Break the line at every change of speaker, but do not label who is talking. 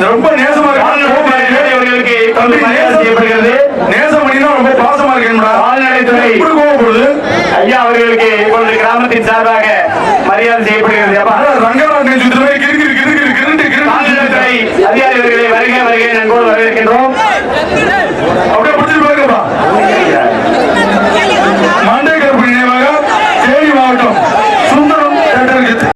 ரொம்ப நேசமா
அவர்களுக்கு செய்யப்படுகிறது.
நேசமணினா ரொம்ப பாசமா இருக்கேன்டா
கால்நடைத்துறை
கோவப்படுது
ஐயா அவர்களுக்கு இப்பொழுது கிராமத்தின் சார்பாக மரியாதை செய்யப்படுகிறது. அப்ப.
ரங்கநாதன் சுத்தமே கிருக்கு கிருக்கு கிருக்கு கிருக்கு
கால்நடைத்துறை அதிகாரிகளை வருகை வருகை நண்போடு வரவேற்கின்றோம்.